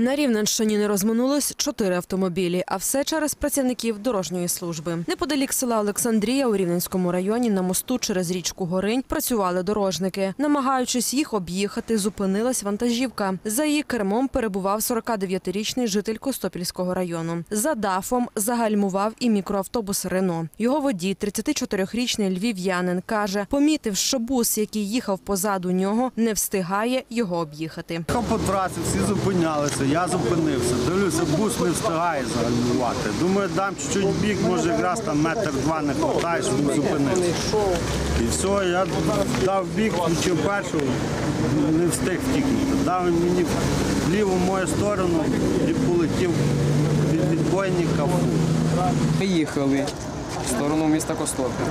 На Рівненщині не розминулись чотири автомобілі, а все через працівників дорожньої служби. Неподалік села Олександрія у Рівненському районі на мосту через річку Горинь працювали дорожники. Намагаючись їх об'їхати, зупинилась вантажівка. За її кермом перебував 49-річний житель Костопільського району. За дафом загальмував і мікроавтобус Рено. Його водій, 34-річний львів'янин, каже, помітив, що бус, який їхав позаду нього, не встигає його об'їхати. По трасі, всі зупинялися, я зупинився. Дивлюся, бус не встигає загальмувати. Думаю, дам чуть-чуть бік, може якраз там метр-два не хватає, щоб зупинитися. І все, я дав бік, включив першу, не встиг втікнути. Дав він мені в ліву мою сторону і полетів від відбойника. Ми їхали в сторону міста Костопіль.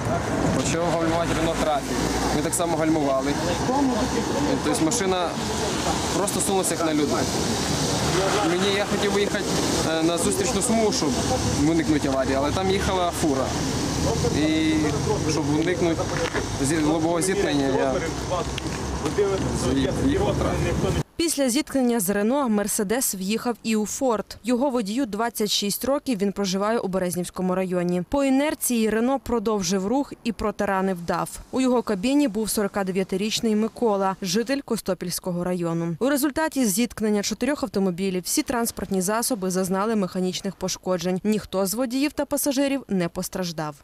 Почав гальмувати Рено трафік. Ми так само гальмували. Тобто машина просто сунулася як на люди. Мені я хотів виїхати е, на зустрічну смугу, щоб уникнути аварії, але там їхала фура. І щоб уникнути лобового зіткнення, я Після зіткнення з Рено Мерседес в'їхав і у Форд. Його водію 26 років. Він проживає у Березнівському районі. По інерції Рено продовжив рух і протаранив дав. У його кабіні був 49-річний Микола, житель Костопільського району. У результаті зіткнення чотирьох автомобілів всі транспортні засоби зазнали механічних пошкоджень. Ніхто з водіїв та пасажирів не постраждав.